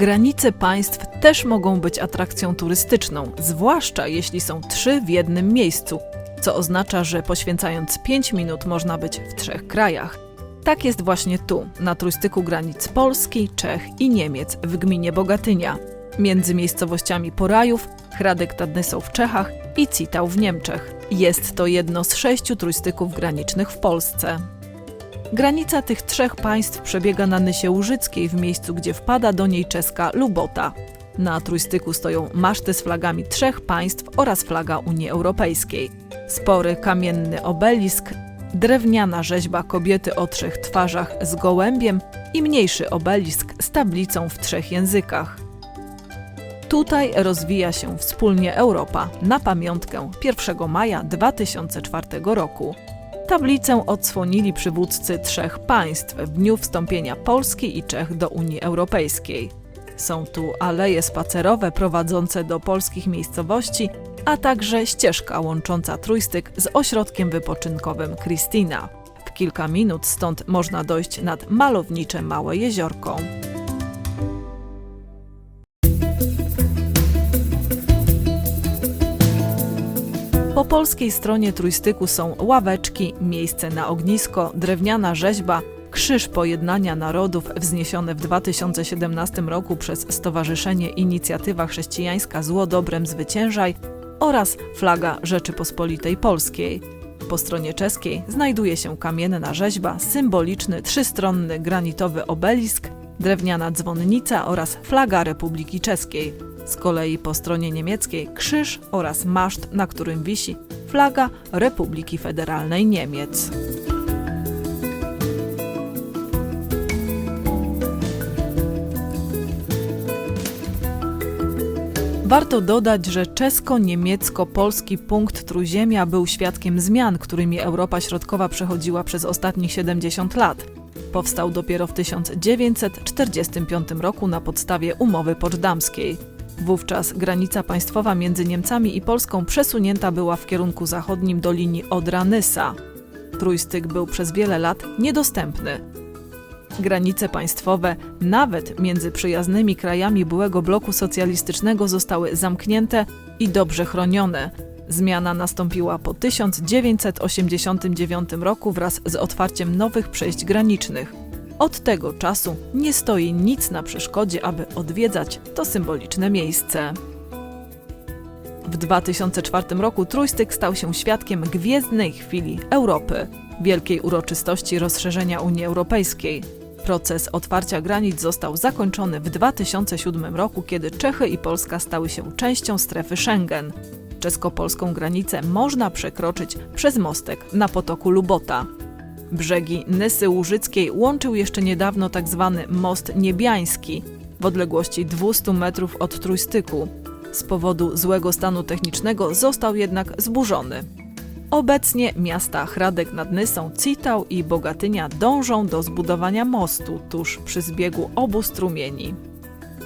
Granice państw też mogą być atrakcją turystyczną, zwłaszcza jeśli są trzy w jednym miejscu, co oznacza, że poświęcając 5 minut można być w trzech krajach. Tak jest właśnie tu, na trójstyku granic Polski, Czech i Niemiec w gminie Bogatynia, między miejscowościami Porajów, Hradek nad Nysą w Czechach i Citał w Niemczech. Jest to jedno z sześciu trójstyków granicznych w Polsce. Granica tych trzech państw przebiega na Nysie Łużyckiej, w miejscu, gdzie wpada do niej czeska Lubota. Na trójstyku stoją maszty z flagami trzech państw oraz flaga Unii Europejskiej. Spory kamienny obelisk, drewniana rzeźba kobiety o trzech twarzach z gołębiem i mniejszy obelisk z tablicą w trzech językach. Tutaj rozwija się wspólnie Europa na pamiątkę 1 maja 2004 roku. Tablicę odsłonili przywódcy trzech państw w dniu wstąpienia Polski i Czech do Unii Europejskiej. Są tu aleje spacerowe prowadzące do polskich miejscowości, a także ścieżka łącząca trójstyk z ośrodkiem wypoczynkowym Kristina. W kilka minut stąd można dojść nad malownicze małe jeziorko. Po polskiej stronie trójstyku są ławeczki, miejsce na ognisko, drewniana rzeźba, krzyż pojednania narodów wzniesiony w 2017 roku przez Stowarzyszenie Inicjatywa Chrześcijańska Zło Dobrem Zwyciężaj oraz flaga Rzeczypospolitej Polskiej. Po stronie czeskiej znajduje się kamienna rzeźba, symboliczny trzystronny granitowy obelisk, drewniana dzwonnica oraz flaga Republiki Czeskiej. Z kolei po stronie niemieckiej krzyż oraz maszt, na którym wisi flaga Republiki Federalnej Niemiec. Warto dodać, że czesko-niemiecko-polski punkt Trójziemia był świadkiem zmian, którymi Europa Środkowa przechodziła przez ostatnich 70 lat. Powstał dopiero w 1945 roku na podstawie umowy poczdamskiej. Wówczas granica państwowa między Niemcami i Polską przesunięta była w kierunku zachodnim do linii Odra-Nysa. Trójstyk był przez wiele lat niedostępny. Granice państwowe, nawet między przyjaznymi krajami byłego bloku socjalistycznego, zostały zamknięte i dobrze chronione. Zmiana nastąpiła po 1989 roku wraz z otwarciem nowych przejść granicznych. Od tego czasu nie stoi nic na przeszkodzie, aby odwiedzać to symboliczne miejsce. W 2004 roku Trójstyk stał się świadkiem gwiezdnej chwili Europy, wielkiej uroczystości rozszerzenia Unii Europejskiej. Proces otwarcia granic został zakończony w 2007 roku, kiedy Czechy i Polska stały się częścią strefy Schengen. Czesko-polską granicę można przekroczyć przez mostek na potoku Lubota. Brzegi Nysy Łużyckiej łączył jeszcze niedawno tzw. most niebiański w odległości 200 metrów od Trójstyku. Z powodu złego stanu technicznego został jednak zburzony. Obecnie miasta Hradek nad Nysą, Citał i Bogatynia dążą do zbudowania mostu tuż przy zbiegu obu strumieni.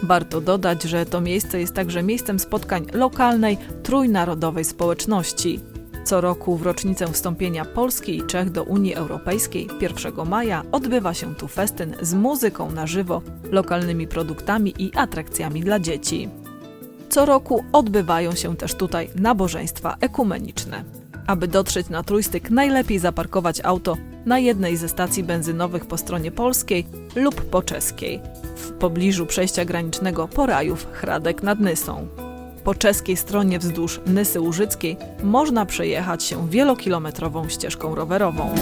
Warto dodać, że to miejsce jest także miejscem spotkań lokalnej, trójnarodowej społeczności. Co roku w rocznicę wstąpienia Polski i Czech do Unii Europejskiej 1 maja odbywa się tu festyn z muzyką na żywo, lokalnymi produktami i atrakcjami dla dzieci. Co roku odbywają się też tutaj nabożeństwa ekumeniczne. Aby dotrzeć na trójstyk, najlepiej zaparkować auto na jednej ze stacji benzynowych po stronie polskiej lub po czeskiej, w pobliżu przejścia granicznego Porajów Hradek nad Nysą. Po czeskiej stronie wzdłuż Nysy Łużyckiej można przejechać się wielokilometrową ścieżką rowerową.